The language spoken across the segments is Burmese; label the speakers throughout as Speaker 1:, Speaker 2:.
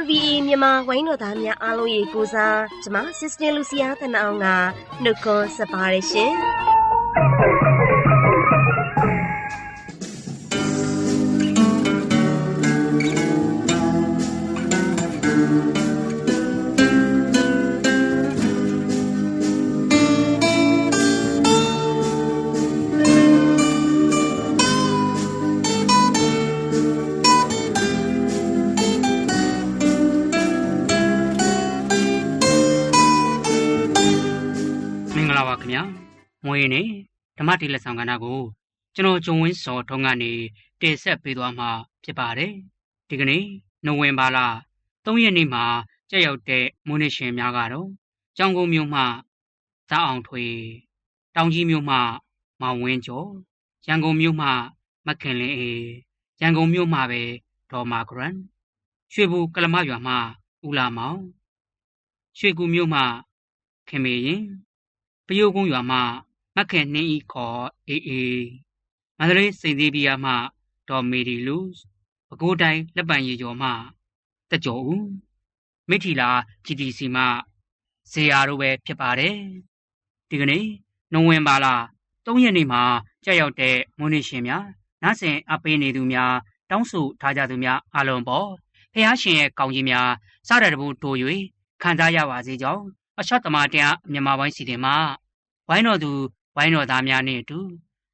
Speaker 1: RVA မြန်မာဝိုင်းတော်သားများအားလုံးရေကိုစားကျမ Sister Lucia တနအောင်ကနှုတ်ခွန်းဆက်ပါရရှင်
Speaker 2: ပါခင်ဗျာမွေးနေ့ဓမ္မတိလက်ဆောင်ကဏ္ဍကိုကျွန်တော်ဂျုံဝင်းစော်ထုံးကနေတင်ဆက်ပေးသွားမှာဖြစ်ပါတယ်ဒီကနေ့နိုဝင်ဘာလ3ရက်နေ့မှာကြောက်ရောက်တဲ့မွေးနေ့ရှင်များကတော့ကျောင်းကုန်းမြို့မှဇာအောင်ထွေတောင်ကြီးမြို့မှမောင်ဝင်းကျော်ရန်ကုန်မြို့မှမခင်လင်းအေရန်ကုန်မြို့မှပဲဒေါ်မာဂရန်ရွှေဘူကလမရွာမှဦးလာမောင်ရွှေကူမြို့မှခင်မေရင် ပယိုကုန်းရွာမှမက်ခင်နှင်းဤခေါ်အေးအေးမန္တလေးစိန်သေးပြားမှဒေါ်မေဒီလူးပဲခူးတိုင်းလက်ပံရည်ကျော်မှတက်ကျော်ဦးမိထီလာ GTC မှဇေယာတို့ပဲဖြစ်ပါတယ်ဒီကနေ့နိုဝင်ဘာလ3ရက်နေ့မှာကြောက်ရောက်တဲ့မွန်နေရှင်များနားဆင်အပေးနေသူများတောင်းဆိုထားကြသူများအားလုံးပေါ်ဖះရှင်ရဲ့ကောင်းကြီးများစတဲ့တဘူတိုး၍ခံစားရပါစေကြောင်းအရှော့တမတရားမြန်မာပိုင်းစီတင်မှာ ဝိုင်းတော်သူဝိုင်းတော်သားများနဲ့အတူ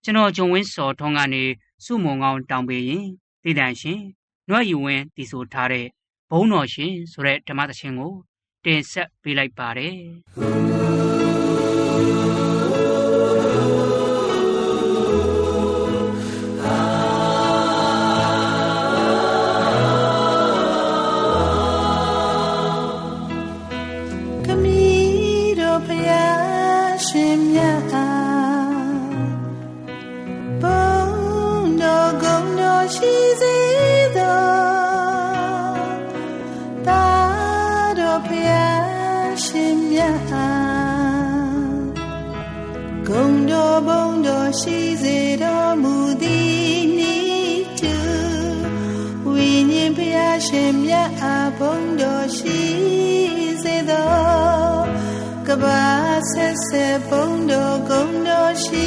Speaker 2: ကျွန်တော်ဂျုံဝင်းစော်ထုံးကနေစုမုံကောင်းတောင်းပေးရင်တည်တန်ရှင်နွတ်ယူဝင်းတည်ဆိုထားတဲ့ဘုံတော်ရှင်ဆိုတဲ့ဓမ္မသရှင်ကိုတင်ဆက်ပေးလိုက်ပါတယ်
Speaker 3: ရှင်မြတ်အားဘုံတော်ရှိစေတော်ကဘာဆက်ဆက်ဘုံတော်ဂုံတော်ရှိ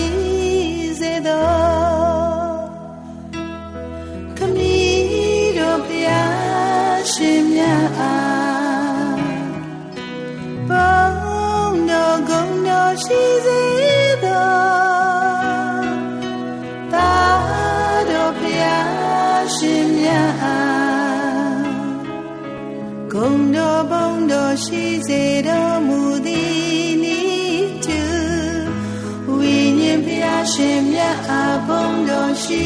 Speaker 3: စေတော်ခမီးတို့ဖယားရှင်မြတ်အားဘုံတော်ဂုံတော်ရှိစေ ဂုံတော်ဘုံတော်ရှိစေတော်မူသည်နိတုဝိညာဉ်ဖျားရှင်မြတ်အားဘုံတော်ရှိ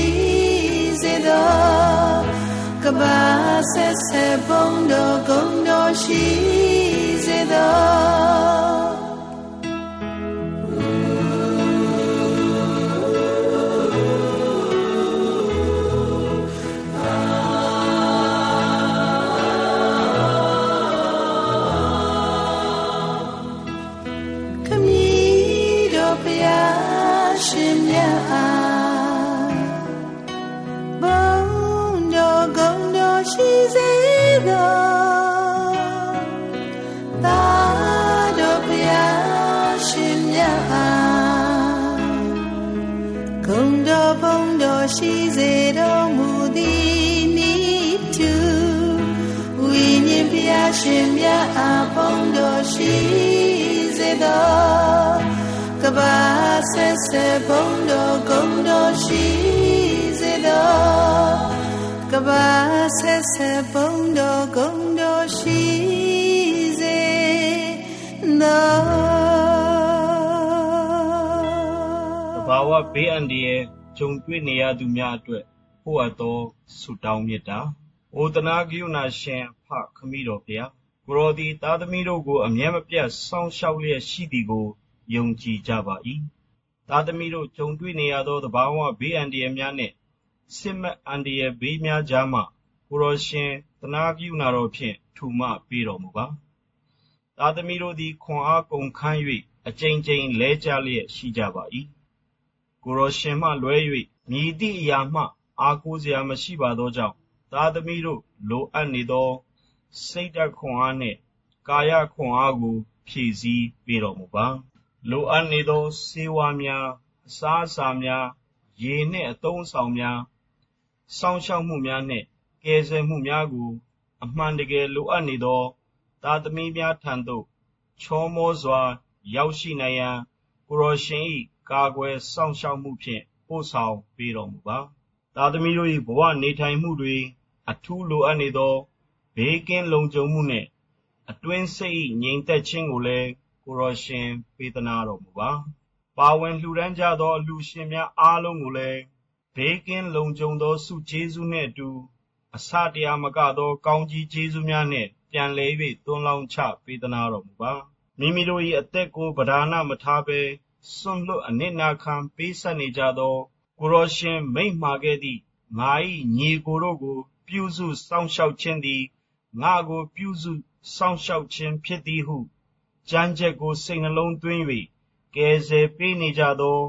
Speaker 3: စေတော်ကဘာဆက်ဆက်ဘုံတော်ဂုံတော်ရှိစေတော် ရှင်မြတ်အားဘုံတော်ရှိစေတော်ကဘာဆက်ဆက်ဘုံတော်ဂုံတော်ရှိစေတော်ကဘာဆက်ဆက်ဘုံတော်ဂုံတော်ရှိစေတော်
Speaker 4: သဘာဝဘေးအန္တရာယ်ကြုံတွေ့နေရသူများအတွက်ဟိုအပ်သောဆုတောင်းမေတ္တာ။အိုတနာကရုဏာရှင် ဖခမည်းတော်ဖျားကိုရောသည်သားသမီးတို့ကို အမြဲမပြတ်စောင့်ရှောက်လျက်ရှိသည်ကိုယုံကြည်ကြပါ၏သားသမီးတို့ကြုံတွေ့နေရသောသဘာဝဘေးအန္တရာယ်များနှင့်စစ်မှတ်အန္တရာယ်ဘေးများကြားမှကိုရောရှင်သနာပြုနာတော်ဖြင့်ထူမပေးတော်မူပါသားသမီးတို့သည်ခွန်အားကုန်ခန်း၍အကြိမ်ကြိမ်လဲကြလျက်ရှိကြပါ၏ကိုရောရှင်မှလွဲ၍မြည်သည့်အရာမှ အားကိုးစရာမရှိပါသောကြောင့်သားသမီးတို့လိုအပ်နေသော စိတ်ဓာတ်ခွန်အားနှင့်ကာယခွန်အားကို ဖြည့်ဆည်းပေးတော်မူပါလိုအပ်နေသောစေဝါများအစားအစာများရေနှင့်အသုံးအဆောင်များစောင့်ရှောက်မှုများနှင့်ကယ်ဆယ်မှုများကို အမှန်တကယ်လိုအပ်နေသောသားသမီးများထံသို့ချောမောစွာ ရောက်ရှိနိုင်ရန်ကိုရောရှင်၏ကာကွယ်စောင့်ရှောက်မှုဖြင့်ပို့ဆောင်ပေးတော်မူပါသားသမီးတို့၏ဘဝနေထိုင်မှုတွင်အထူးလိုအပ်နေသော ဘေးကင်းလုံခြုံမှုနှင့် အတွင်းစိတ်၏ငြိမ်သက်ခြင်းကိုလည်း ကိုရောရှင် ပေးသနာတော်မူပါ ပါဝင်လှူဒန်းကြသော အလှူရှင်များအားလုံးကိုလည်း ဘေးကင်းလုံခြုံသောစုကျေးဇူးနှင့်အတူအစတရားမကသော ကောင်းကြီးကျေးဇူးများနှင့် ပြန်လည်၍သွန်လောင်းချပေးသနာတော်မူပါ မိမိတို့၏အသက်ကိုဗဒါနမထားဘဲ စွန့်လွတ်အနစ်နာခံ ပေးဆက်နေကြသော ကိုရောရှင် မိန့်မှာခဲ့သည့် ငါ၏ညီကိုတို့ကို ပြုစုစောင့်ရှောက်ခြင်းသည် ငါကို ပြုစုစောင့်ရှောက်ခြင်းဖြစ်သည်ဟုကြမ်းကြက်ကို စိတ်နှလုံးသွင်း၍ကယ်ဆယ်ပေးနေကြသော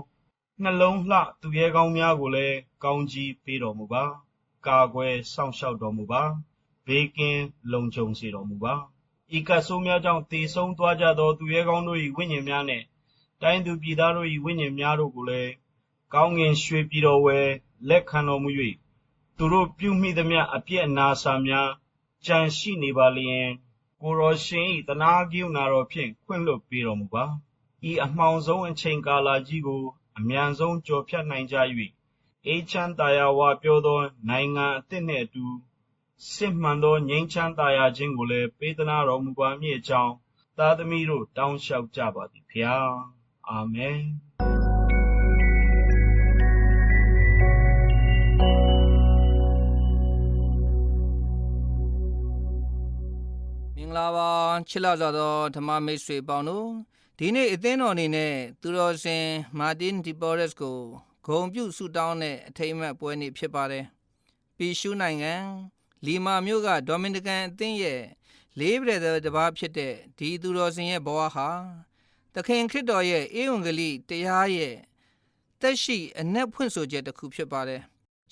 Speaker 4: နှလုံးလှသူရဲကောင်းများကိုလည်း ကောင်းကြီးပေးတော်မူပါ ကာကွယ်စောင့်ရှောက်တော်မူပါ ဘေးကင်းလုံခြုံစေတော်မူပါ ဤကဆိုးများကြောင့်တည်ဆုံးသွားကြသော သူရဲကောင်းတို့၏ဝိညာဉ်များနှင့် တိုင်းသူပြည်သားတို့၏ဝိညာဉ်များတို့ကိုလည်း ကောင်းငင်ရွှေပြည်တော်ဝယ် လက်ခံတော်မူ၍သူတို့ပြုမိသမျှ အပြစ်အနာစာများ ကြံရှိနေပါလျင်ကိုရောရှင်၏တနာကိယနာတော်ဖြင့်ခွင့်လွှတ်ပေးတော်မူပါဤအမှောင်ဆုံးအချိန်ကာလကြီးကို အမြန်ဆုံးကျော်ဖြတ်နိုင်ကြ၍အေးချမ်းသာယာဝပြောသော နိုင်ငံအသစ်နှင့်အတူစစ်မှန်သောငြိမ်းချမ်းသာယာခြင်းကိုလည်းပေးသနာတော်မူပါမည်အကြောင်း သားသမီးတို့တောင်းလျှောက်ကြပါသည်ဖျားအာမင်
Speaker 5: င်္ဂလာပါချစ်လာစွာသောဓမ္မမိတ်ဆွေပေါင်းတို့ဒီနေ့အသင်းတော်အနေနဲ့သူတော်စင်မာတင်ဒီပေါ်ရက်စ်ကိုဂုံပြုဆုတောင်းတဲ့အထိမ်းအမှတ်ပွဲနေ့ဖြစ်ပါတယ်ပီရှုနိုင်ငံလီမာမြို့ကဒေါမင်နီကန်အသင်းရဲ့လေးပရတဲ့တပါးဖြစ်တဲ့ဒီသူတော်စင်ရဲ့ဘဝဟာသခင်ခရစ်တော်ရဲ့အေဝံဂေလိတရားရဲ့တက်ရှိအနက်ဖွင့်ဆိုချက်တစ်ခုဖြစ်ပါတယ်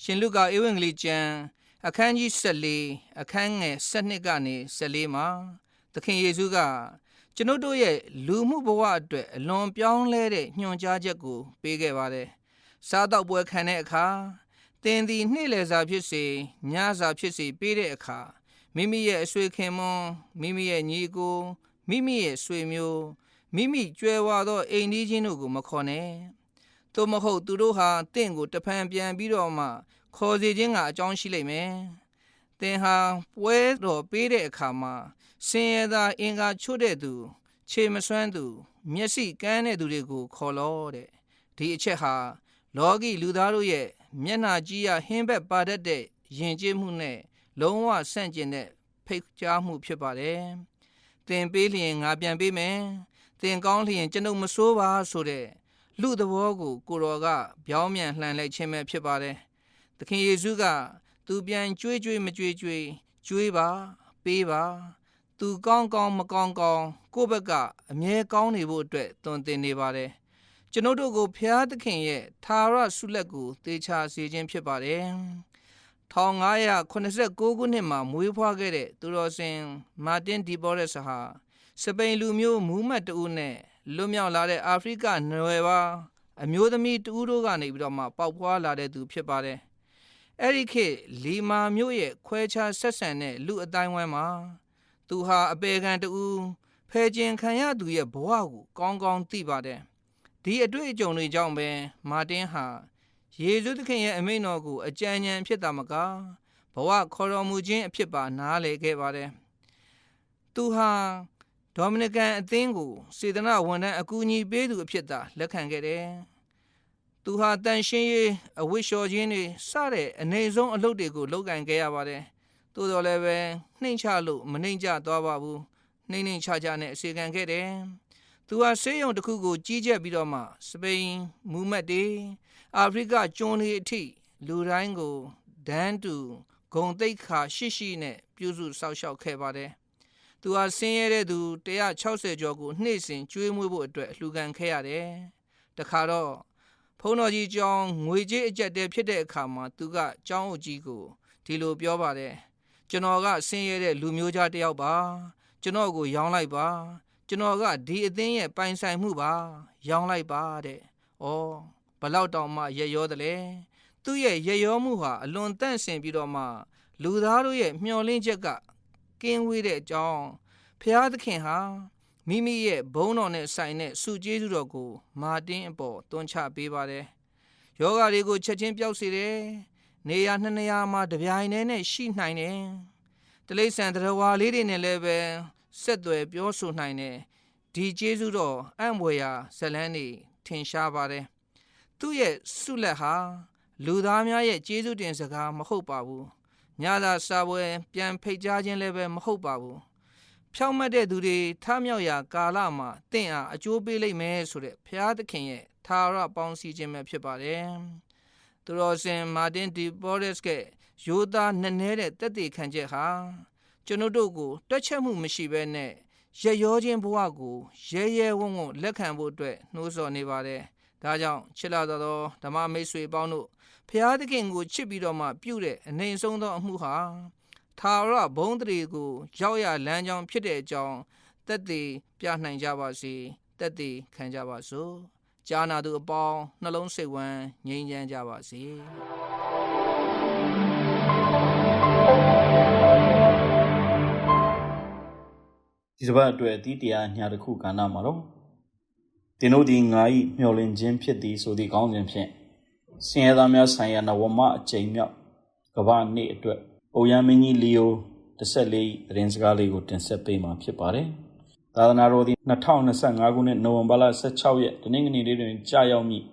Speaker 5: ရှင်လုကာအေဝံဂေလိကျမ်း အခန်းကြီး14အခန်းငယ်7ကနေ14မှာသခင်ယေရှုကကျွန်ုပ်တို့ရဲ့လူမှုဘဝအတွက်အလွန်ပြောင်းလဲတဲ့ညွှန်ကြားချက်ကိုပေးခဲ့ပါတယ်။စားတော့ပွဲခံတဲ့အခါတင်သည်နေ့လည်စာဖြစ်စေညစာဖြစ်စေပေးတဲ့အခါမိမိရဲ့အဆွေခင်မွန်းမိမိရဲ့ညီကိုမိမိရဲ့ဆွေမျိုးမိမိကြွယ်ဝသောအိမ်ကြီးချင်းတို့ကိုမခေါ်နဲ့။သို့မဟုတ်သူတို့ဟာတင့်ကိုတဖန်ပြန်ပြီးတော့မှ ခေါ်စီခြင်းကအကြောင်းရှိလိမ့်မယ်။သင်ဟာပွဲတော်ပေးတဲ့အခါမှာဆင်းရဲသားအင်္ဂါချွတ်တဲ့သူ ခြေမစွမ်းသူ မျက်စိကန်းတဲ့သူတွေကိုခေါ်လို့တဲ့ဒီအချက်ဟာလောကီလူသားတို့ရဲ့မျက်နှာကြီးရဟင်းဘက်ပါတတ်တဲ့ယဉ်ကျေးမှုနဲ့လုံးဝဆန့်ကျင်တဲ့ဖိတ်ကြားမှုဖြစ်ပါတယ်။သင်ပေးလျင်ငါပြန်ပေးမယ်။သင်ကောင်းလျင်ကျွန်ုပ်မစိုးပါဆိုတဲ့လူသဘောကိုကိုတော်ကပြောင်းပြန်လှန်လိုက်ခြင်းပဲဖြစ်ပါတယ်။ သခင်ယေရှုကသူပြန်ကြွေးကြွေးမကြွေးကြွေးကြွေးပါပေးပါသူကောင်းကောင်းမကောင်းကောင်းကိုယ့်ဘက်ကအမြဲကောင်းနေဖို့အတွက်တွင်တင်နေပါတယ်ကျွန်ုပ်တို့ကိုဖျားသခင်ရဲ့သာရဆုလက်ကိုသေချာစေခြင်းဖြစ်ပါတယ်1589ခုနှစ်မှာမွေးဖွားခဲ့တဲ့သူတော်စင်မာတင်ဒီဘောရက်စ်ဟာစပိန်လူမျိုးမူးမတ်တူနဲ့လွတ်မြောက်လာတဲ့အာဖရိကနွယ်ပါအမျိုးသမီးတူတို့ကနေပြီးတော့မှပေါက်ဖွားလာတဲ့သူဖြစ်ပါတယ် အဲ့ဒီခေတ်လီမာမျိုးရဲ့ခွဲခြားဆက်ဆံတဲ့လူအတိုင်းဝိုင်းမှာ သူဟာအပေခံတူဖဲကျင်ခံရသူရဲ့ဘဝကိုကောင်းကောင်းသိပါတယ်ဒီအတွေ့အကြုံတွေကြောင့်ပဲမာတင်ဟာယေရှုသခင်ရဲ့အမိန့်တော်ကိုအကြံဉာဏ်ဖြစ်တာမကဘဝခေါ်တော်မူခြင်းအဖြစ်ပါနားလည်ခဲ့ပါတယ်သူဟာဒေါမနီကန်အသင်းကိုစေတနာဝန်ထမ်းအကူအညီပေးသူအဖြစ်သာလက်ခံခဲ့တယ် သူဟာတန်ရှင်းရေးအဝိရှော်ခြင်းတွေစတဲ့အနေဆုံးအလုပ်တွေကိုလုပ်ကင်ခဲ့ရပါတယ်သို့တော်လည်းပဲနှိမ့်ချလို့မနှိမ့်ချသွားပါဘူးနှိမ့်နှိမ့်ချချနဲ့အစီခံခဲ့တယ်သူဟာဆေးရုံတစ်ခုကိုကြီးကြပ်ပြီးတော့မှစပိန်မူမတ်တွေအာဖရိကကျွန်းတွေအထိလူတိုင်းကိုဒန်းတူဂုံတိတ်ခါရှိရှိနဲ့ပြုစုစောက်ရှောက်ခဲ့ပါတယ်။သူဟာဆင်းရဲတဲ့သူ160ကျော်ကိုနှိမ့်စင်ကျွေးမွေးဖို့အတွက်လှူခံခဲ့ရတယ်။တခါတော့ ဖုန်းတော်ကြီးကျောင်းငွေကြေးအကျက်တဲဖြစ်တဲ့အခါမှာသူကကျောင်းအုပ်ကြီးကိုဒီလိုပြောပါတယ်။ကျွန်တော်ကဆင်းရဲတဲ့လူမျိုးသားတစ်ယောက်ပါ။ကျွန်တော်ကိုရောင်းလိုက်ပါ။ကျွန်တော်ကဒီအသင်းရဲ့ပိုင်ဆိုင်မှုပါ။ရောင်းလိုက်ပါတဲ့။ဩဘလောက်တောင်မှရရောတယ်လေ။သူ့ရဲ့ရရောမှုဟာအလွန်တန့်စင်ပြီးတော့မှလူသားတို့ရဲ့မျှော်လင့်ချက်ကကင်းဝေးတဲ့အကြောင်းဖျားသခင်ဟာ မိမိရဲ့ဘုန်းတော်နဲ့ဆိုင်တဲ့စုကျေးဇူးတော်ကို မာတင်းအပေါ်တွန်းချပေးပါတယ်။ယောဂါတွေကိုချက်ချင်းပျောက်စေတယ်။နေရာနှစ်နေရာမှာတပြိုင်တည်းနဲ့ရှိနိုင်တယ်။တလိษံတရဝါလေးတွေနဲ့လည်းပဲဆက်သွယ်ပြောဆိုနိုင်တယ်။ဒီကျေးဇူးတော်အံ့ဘွယ်ရာဇလန်းနေထင်ရှားပါတယ်။သူ့ရဲ့ဆုလက်ဟာလူသားများရဲ့ကျေးဇူးတင်စကားမဟုတ်ပါဘူး။ညသာစာပွဲပြန်ဖိတ်ကြားခြင်းလည်းပဲမဟုတ်ပါဘူး။ ဖြောင့်မတ်တဲ့သူတွေထမြောက်ရာကာလမှာတင့်အားအကျိုးပေးလိမ့်မယ်ဆိုတဲ့ဘုရားသခင်ရဲ့သာရပေါင်းစည်းခြင်းပဲဖြစ်ပါတယ်။သူတော်စင်မာတင်ဒီပေါ်ရက်စ်ကရိုးသားနည်းနည်းတဲ့တက်တည်ခံချက်ဟာကျွန်ုပ်တို့ကိုတွက်ချက်မှုမရှိဘဲနဲ့ရရောခြင်းဘဝကိုရဲရဲဝံ့ဝံ့လက်ခံဖို့အတွက်နှိုးဆော်နေပါတယ်။ဒါကြောင့်ချစ်လာသောဓမ္မမိတ်ဆွေပေါင်းတို့ဖျားသခင်ကိုချစ်ပြီးတော့မှပြုတဲ့အနေဆုံးသောအမှုဟာ သာရဘုံတရီကိုရောက်ရလမ်းကြောင်းဖြစ်တဲ့အကြောင်းတက်တည်ပြနိုင်ကြပါစေတက်တည်ခံကြပါစို့ကြားနာသူအပေါင်းနှလုံးစိတ်ဝမ်းငြိမ်းချမ်းကြပါစေ
Speaker 6: ဒီစပတ်အတွက်အသီးတရားညာတစ်ခုကဏ္ဍမှာတော့တင်တို့ဒီငါဤမျောလင့်ခြင်းဖြစ်သည်ဆိုသည့်ခေါင်းစဉ်ဖြင့်ဆင်းရဲသားများဆိုင်ရာနဝမအကျိန်မြောက်ကမ္ဘာနေ့အတွက် ပုံရမင်းကြီးလီယို14သတင်းစကားလေးကိုတင်ဆက်ပေးမှာဖြစ်ပါတယ်။သာသနာတော်သည်2025ခုနှစ်နိုဝင်ဘာလ16ရက်တနင်္ဂနွေနေ့တွင်ကြာရောက်မည့်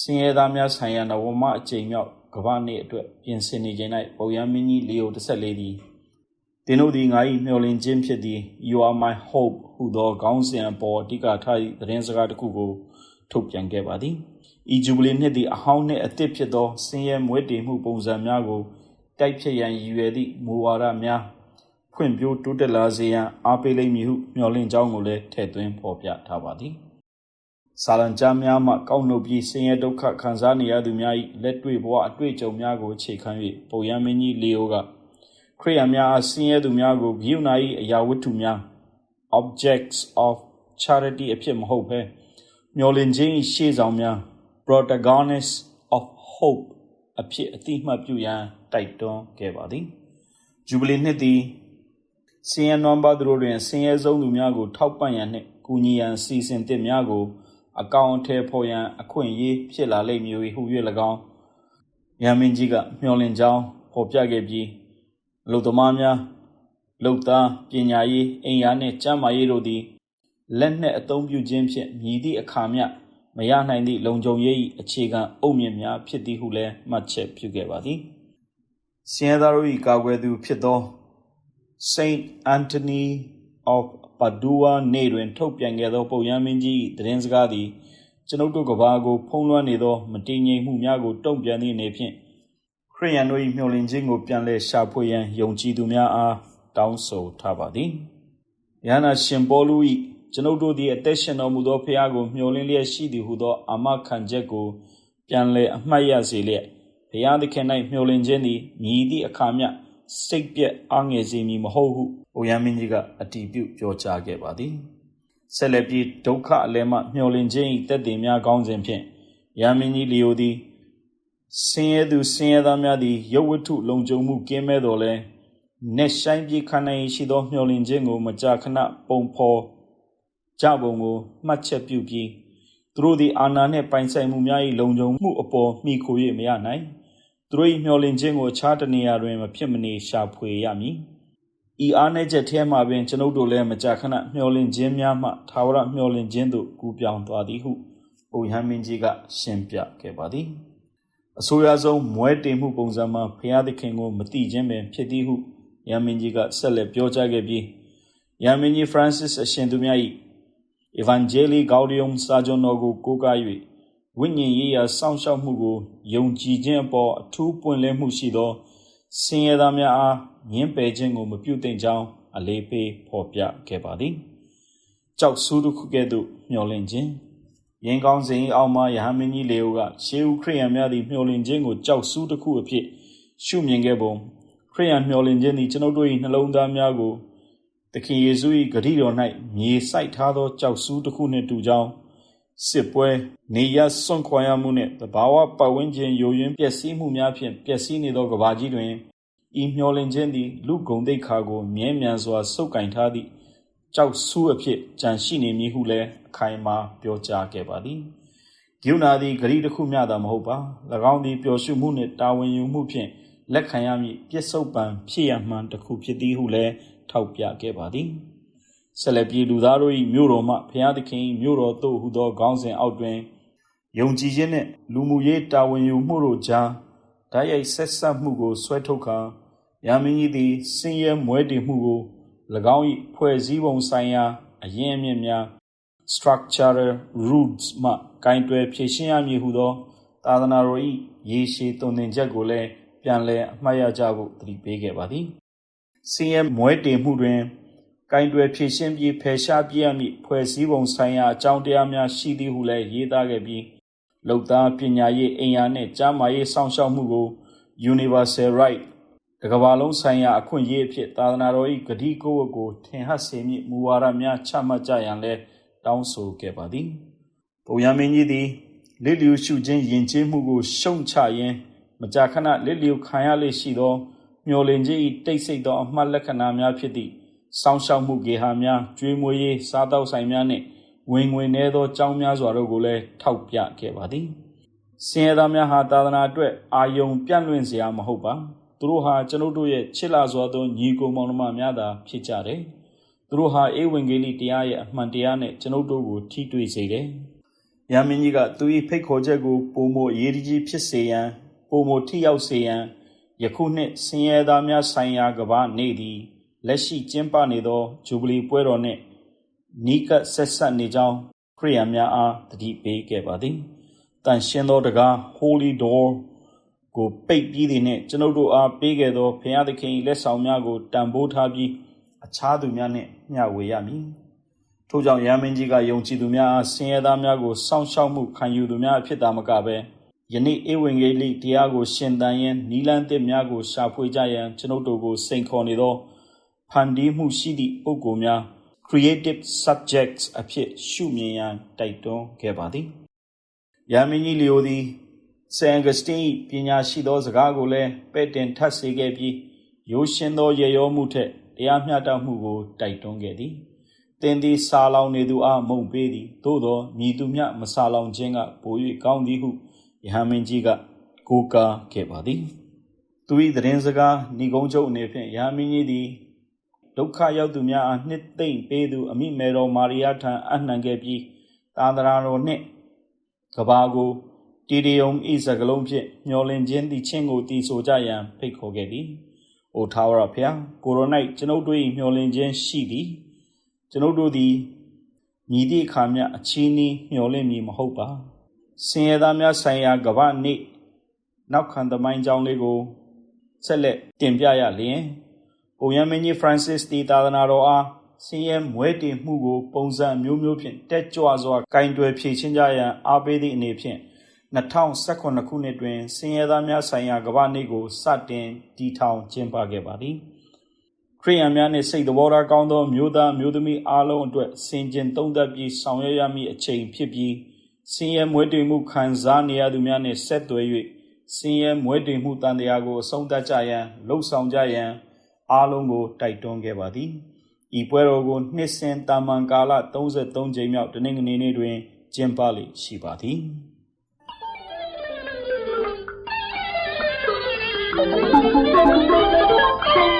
Speaker 6: ဆင်းရဲသားများဆိုင်ရာနဝမအကျိန်မြောက်ကမ္ဘာနေ့အတွက်ပြင်ဆင်နေချိန်၌ပုံရမင်းကြီးလီယို14သည်သင်တို့သည်ငါ၏မျှော်လင့်ခြင်းဖြစ်သည် You are my hope ဟူသောခေါင်းစဉ်အပေါ်အဓိကထားသည့်သတင်းစကားတစ်ခုကိုထုတ်ပြန်ခဲ့ပါသည်။ဤဂျူဘလီနှစ်သည်အဟောင်းနှင့်အသစ်ဖြစ်သောဆင်းရဲမွဲတေမှုပုံစံများကို တိုက်ဖြတ်ရန်ရည်ရွယ်သည့်မူဝါဒများဖွံ့ဖြိုးတိုးတက်လာစေရန်အားပေးလိမ့်မည်ဟုမျှော်လင့်ကြောင်းကိုလည်းထည့်သွင်းဖော်ပြထားပါသည်။စာလံကြားများမှကောက်နှုတ်ပြီးဆင်းရဲဒုက္ခခံစားနေရသူများ၏လက်တွေ့ဘဝအတွေ့အကြုံများကိုအခြေခံ၍ပုံရမင်းကြီးလီယိုကခရိယာများအားဆင်းရဲသူများကိုဂိယူနာ၏အရာဝတ္ထုများ objects of charity အဖြစ်မဟုတ်ဘဲမျောလင့်ခြင်းရှေ့ဆောင်များ protagonists of hope အဖြစ်အတိအမှတ်ပြုရန်တိုက်တွန်းခဲ့ပါသည်ဂျူဘလီနှစ်သည်ဆင်းရဲနွမ်းပါသူတို့တွင်ဆင်းရဲဆုံးသူများကို ထောက်ပံ့ရန်နှင့်ကူညီရန်စီစဉ်သစ်များကို အကောင့်အထည်ဖော်ရန်အခွင့်အရေးဖြစ်လာလိမ့်မည်ဟု၍၎င်းရမင်းကြီးကမျှော်လင့်ကြောင်းဖော်ပြခဲ့ပြီးလူသမားများလုံသားပညာရေးအိမ်ယာနှင့်ကျန်းမာရေးတို့သည်လက်နက်အသုံးပြုခြင်းဖြင့်မြည်သည့်အခါမျှ မရနိုင်သည့်လုံခြုံရေး၏အခြေခံအုတ်မြစ်များဖြစ်သည်ဟုလည်းမှတ်ချက်ပြုခဲ့ပါသည်။ဆင်းရဲသားတို့၏ကာကွယ်သူဖြစ်သော Saint Anthony of Padua နေ့တွင် ထုတ်ပြန်ခဲ့သောပုံရမ်းမင်းကြီး၏သတင်းစကားသည်ကျွန်ုပ်တို့ကဘာကိုဖုံးလွှမ်းနေသောမတည်ငြိမ်မှုများကိုတုံ့ပြန်သည့်အနေဖြင့်ခရိယန်တို့၏မျှော်လင့်ခြင်းကိုပြန်လည်ရှာဖွေရန်ယုံကြည်သူများအားတောင်းဆိုထားပါသည်။ယန္နာရှင်ပေါလု၏ ကျွန်ုပ်တို့သည်အသက်ရှင်တော်မူသောဖခင်ကိုမျှော်လင့်လျက်ရှိသည်ဟုသောအာမခံချက်ကိုပြန်လည်အမှတ်ရစေလျက်ဘုရားသခင်၌မျှော်လင့်ခြင်းသည်မြည်သည့်အခါမျှစိတ်ပြက်အားငယ်စေမည်မဟုတ်ဟုအိုယမ်းမင်းကြီးကအတည်ပြုပြောကြားခဲ့ပါသည်ဆက်လက်ပြီးဒုက္ခအလဲမှမျှော်လင့်ခြင်း၏တက်တည်များကောင်းစဉ်ဖြင့်ယမ်းမင်းကြီးလီယိုသည်ဆင်းရဲသူဆင်းရဲသားများသည်ရုပ်ဝတ္ထုလုံခြုံမှုကင်းမဲ့တော်လဲနက်ဆိုင်ပြေခန္ဓာရှိသောမျှော်လင့်ခြင်းကိုမကြာခဏပုံဖော် ကြပုံကိုမှတ်ချက်ပြုပြီးသူတို့သည်အာဏာနှင့်ပိုင်ဆိုင်မှုများ၏လုံခြုံမှုအပေါ်မှီခို၍မရနိုင်သူတို့၏မျှော်လင့်ခြင်းကိုအခြားတနေရာတွင်မဖြစ်မနေရှာဖွေရမည်ဤအားနည်းချက်ထဲမှပင်ကျွန်ုပ်တို့လည်းမကြာခဏမျှော်လင့်ခြင်းများမှသာဝရမျှော်လင့်ခြင်းသို့ကူးပြောင်းသွားသည်ဟုအိုဟမ်းမင်းကြီးကရှင်းပြခဲ့ပါသည်အဆိုးရဆုံးမွဲတင်မှုပုံစံမှာဖျားသခင်ကိုမတိခြင်းပင်ဖြစ်သည်ဟုယမင်းကြီးကဆက်လက်ပြောကြားခဲ့ပြီးယမင်းကြီး Francis အရှင်သူမြတ်၏ Evangelii Gaudium စာချုပ်တော်ကိုကိုးကား၍ဝိညာဉ်ရေးရာစောင့်ရှောက်မှုကိုယုံကြည်ခြင်းအပေါ်အထူးပွင့်လင်းမှုရှိသောဆင်းရဲသားများအားညှင်းပယ်ခြင်းကိုမပြုသင့်ကြောင်းအလေးပေးဖော်ပြခဲ့ပါသည်ကြောက်ဆူးတစ်ခုကဲ့သို့မျှော်လင့်ခြင်းရင်ကောင်းစဉ်အောက်မှယဟန်မင်းကြီးလေယိုကရှေးဦးခရိယန်များသည်မျှော်လင့်ခြင်းကိုကြောက်ဆူးတစ်ခုအဖြစ်ရှုမြင်ခဲ့ပုံခရိယန်မျှော်လင့်ခြင်းသည်ကျွန်ုပ်တို့၏နှလုံးသားများကို သခင်ယေရှု၏ဂရုတော်၌မြေစိုက်ထားသောကြောက်ဆူးတစ်ခုနှင့်တူကြောင်းစစ်ပွဲနေရစွန့်ခွာရမှုနှင့်တဘာဝပတ်ဝန်းကျင်ယိုယွင်းပျက်စီးမှုများဖြင့်ပျက်စီးနေသောကဘာကြီးတွင်ဤမျောလင့်ခြင်းသည်လူဂုံတိတ်ခါကိုမြဲမြံစွာစုပ်ကင်ထားသည့်ကြောက်ဆူးအဖြစ်ကြံရှိနေမည်ဟုလည်းအခိုင်အမာပြောကြားခဲ့ပါသည်ဂိုနာသည်ဂရီတစ်ခုမျှသာမဟုတ်ပါ၎င်းသည်ပျော်ရွှင်မှုနှင့်တာဝန်ယူမှုဖြင့်လက်ခံရမည့်ပြစ္ဆုတ်ပံဖြစ်ရမှန်တစ်ခုဖြစ်သည်ဟုလည်း ထောက်ပြခဲ့ပါသည်ဆက်လက်ပြီးလူသားတို့၏မြို့တော်မှဘုရားသခင်၏မြို့တော်သို့ဟူသောခေါင်းစဉ်အောက်တွင်ယုံကြည်ခြင်းနှင့်လူမှုရေးတာဝန်ယူမှုတို့ကြားဓာတ်ရိုက်ဆက်ဆက်မှုကိုဆွဲထုတ်ခါယာမင်းကြီးသည်စင်ရဲမွဲတည်မှုကို၎င်း၏ဖွဲ့စည်းပုံဆိုင်ရာအရင်းအမြစ်များ structural roots မှကင်တွယ်ဖြည့်ရှင်းရမည်ဟုသောသာသနာတော်၏ရေရှည်တုံသင်ချက်ကိုလည်းပြန်လည်အမှတ်ရကြဖို့တတိပေးခဲ့ပါသည် စင်ရဲမွဲတည်မှုတွင်ကင်တွယ်ဖြည့်ရှင်းပြီးဖယ်ရှားပြရမည့်ဖွဲ့စည်းပုံဆိုင်ရာအကြောင်းတရားများရှိသည်ဟုလည်းရေးသားခဲ့ပြီးလုံသားပညာရေးအင်အားနှင့်ကြားမာရေးစောင့်ရှောက်မှုကို universal right တကဘာလုံးဆိုင်ရာအခွင့်အရေးအဖြစ်သာသနာတော်၏ဂတိကိုဝတ်ကိုထင်ဟပ်စေမည့်မူဝါဒများချမှတ်ကြရန်လည်းတောင်းဆိုခဲ့ပါသည်ပုံရမင်းကြီးသည်လစ်လျူရှုခြင်းယဉ်ကျေးမှုကိုရှုံချရင်းမကြာခဏလစ်လျူခံရလေရှိသော မျောလင့်ခြင်း၏တိတ်ဆိတ်သောအမှတ်လက္ခဏာများဖြစ်သည့်စောင့်ရှောက်မှုကေဟာများကျွေးမွေးရေးစားတောက်ဆိုင်များနှင့်ဝင်ငွေနည်းသောကြောင်းများစွာတို့ကိုလည်းထောက်ပြခဲ့ပါသည်စင်ရသားများဟာသာသနာအတွက်အာယုံပြန့်လွင့်စရာမဟုတ်ပါသူတို့ဟာကျွန်ုပ်တို့ရဲ့ချစ်လာစွာသောညီကိုမောင်နှမများသာဖြစ်ကြတယ်သူတို့ဟာအေဝံဂေလိတရားရဲ့အမှန်တရားနဲ့ကျွန်ုပ်တို့ကိုထိတွေ့စေတယ်။ယာမင်းကြီးကသူ၏ဖိတ်ခေါ်ချက်ကိုပုံမအရေးကြီးဖြစ်စေရန်ပုံမထိရောက်စေရန် ယခုနှစ်ဆင်းရဲသားများဆိုင်ရာကဘာနေ့သည်လက်ရှိကျင်းပနေသောဂျူဘလီပွဲတော်နှင့်နီးကပ်ဆက်ဆက်နေကြောင်းခရိယာများအားတတိပေးခဲ့ပါသည်။တန်ရှင်းသောတကား Holy Door ကိုပိတ်ပြီးသည်နှင့်ကျွန်ုပ်တို့အားပေးခဲ့သောဘုရားသခင်၏လက်ဆောင်များကိုတန်ဖိုးထားပြီးအခြားသူများနှင့်မျှဝေရမည်။ထို့ကြောင့်ယာမင်းကြီးကယုံကြည်သူများအားဆင်းရဲသားများကိုစောင့်ရှောက်မှုခံယူသူများအဖြစ်သာမကဘဲ ယနေ့ဧဝံဂေလိတရားကို ရှင်သန်ရန်နီလန်းသစ်များကိုရှာဖွေကြရန်ကျွန်ုပ်တို့ကိုစိန်ခေါ်နေသောဖန်တီးမှုရှိသည့်ပုဂ္ဂိုလ်များ creative subjects အဖြစ်ရှုမြင်ရန်တိုက်တွန်းခဲ့ပါသည်။ယာမင်းကြီးလျိုသည်ဆန်ဂစတင်ပညာရှိသောစကားကိုလည်းပဲ့တင်ထပ်စေခဲ့ပြီးရိုးရှင်းသောရေရောမှုထက်တရားမျှတမှုကိုတိုက်တွန်းခဲ့သည်။သင်သည်စာလောင်နေသူအားမုံပေးသည်။သို့သောမြည်သူမျှမစာလောင်ခြင်းကပို၍ကောင်းသည်ဟု ယဟန်မင်းကြီးကကိုးကားခဲ့ပါသည်။သူ၏သတင်းစကားဏီကုန်းချုပ်အနေဖြင့်ယဟန်မင်းကြီးသည်ဒုက္ခရောက်သူများအားနှစ်သိမ့်ပေးသူအမိမေတော်မာရိယာထံအနှံခဲ့ပြီးသာသနာတော်နှင့်ကဘာကိုတီရီယုံဤစကလုံးဖြင့်မျောလင့်ခြင်းသည့်ချင်းကိုတည်ဆိုကြရန်ဖိတ်ခေါ်ခဲ့သည်။အိုထာဝရဖျားကိုရိုနိုင်ကျွန်ုပ်တို့၏မျှော်လင့်ခြင်းရှိသည်ကျွန်ုပ်တို့သည်ညီသည့်အခါမျှအချီးနှီးမျှော်လင့်မည်မဟုတ်ပါ ဆင်းရဲသားများဆိုင်ရာကမ္ဘာနေ့နောက်ခံသမိုင်းကြောင်းလေးကိုဆက်လက်တင်ပြရလျင်ပုံရမင်းကြီး Francis တီသာသနာတော်အားဆင်းရဲမွဲတင်မှုကို ပုံစံမျိုးမျိုးဖြင့်တက်ကြွစွာကင်တွယ်ဖြည့်ချင်းကြရန်အားပေးသည့်အနေဖြင့်2019ခုနှစ်တွင်ဆင်းရဲသားများဆိုင်ရာကမ္ဘာနေ့ကိုစတင်တည်ထောင်ကျင်းပခဲ့ပါသည်။ခရစ်ယာန်များနှင့်စိတ်သဘောထားကောင်းသောမျိုးသားမျိုးသမီးအားလုံးအတွက်ဆင်ခြင်သုံးသပ်ပြီးဆောင်ရွက်ရမည့်အချိန်ဖြစ်ပြီး ဆင်းရဲမွဲတေမှုခံစားနေရသူများနှင့်ဆက်သွယ်၍ဆင်းရဲမွဲတေမှုတန်တရားကိုအဆုံးသတ်ကြရန်လှုံ့ဆော်ကြရန်အားလုံးကိုတိုက်တွန်းခဲ့ပါသည်။ဤပွဲတော်ကိုနှစ်စဉ်တာမန်ကာလ33ကြိမ်မြောက်တနင်္ဂနွေနေ့တွင်ကျင်းပလေရှိပါသည်။